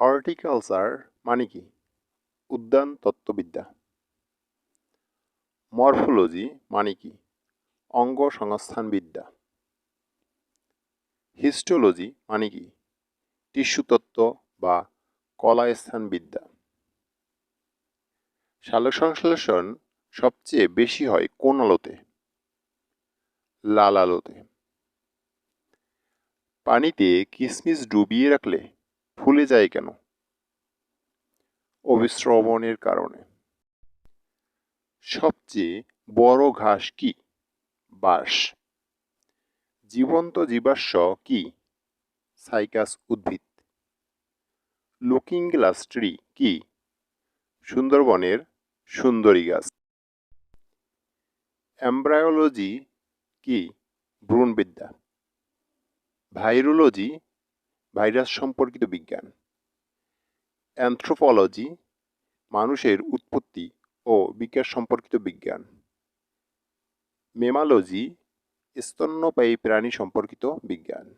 Horticulture মানে কি? উদ্যান তত্ত্ববিদ্যা। মরফোলজি মানে কি? অঙ্গ সংস্থানবিদ্যা। হিস্টোলজি মানে কি? টিস্যুতত্ত্ব বা কলাস্থানবিদ্যা। সালোকসংশ্লেষণ সবচেয়ে বেশি হয় কোন আলোতে? লাল আলোতে। পানিতে কিসমিস ডুবিয়ে রাখলে ফুলে যায় কেন? অবিশ্রবণের কারণে। সবচেয়ে বড় ঘাস কি? বাঁশ। জীবন্ত জীবাশ্ম কি? সাইকাস উদ্ভিদ। লুকিং গ্লাস ট্রি কি? সুন্দরবনের সুন্দরী গাছ। এমব্রায়োলজি কি? ভ্রূণবিদ্যা। ভাইরোলজি ভাইরাস সম্পর্কিত বিজ্ঞান। অ্যানথ্রোপোলজি, মানুষের উৎপত্তি ও বিকাশ সম্পর্কিত বিজ্ঞান। মেমালজি, স্তন্যপায়ী প্রাণী সম্পর্কিত বিজ্ঞান।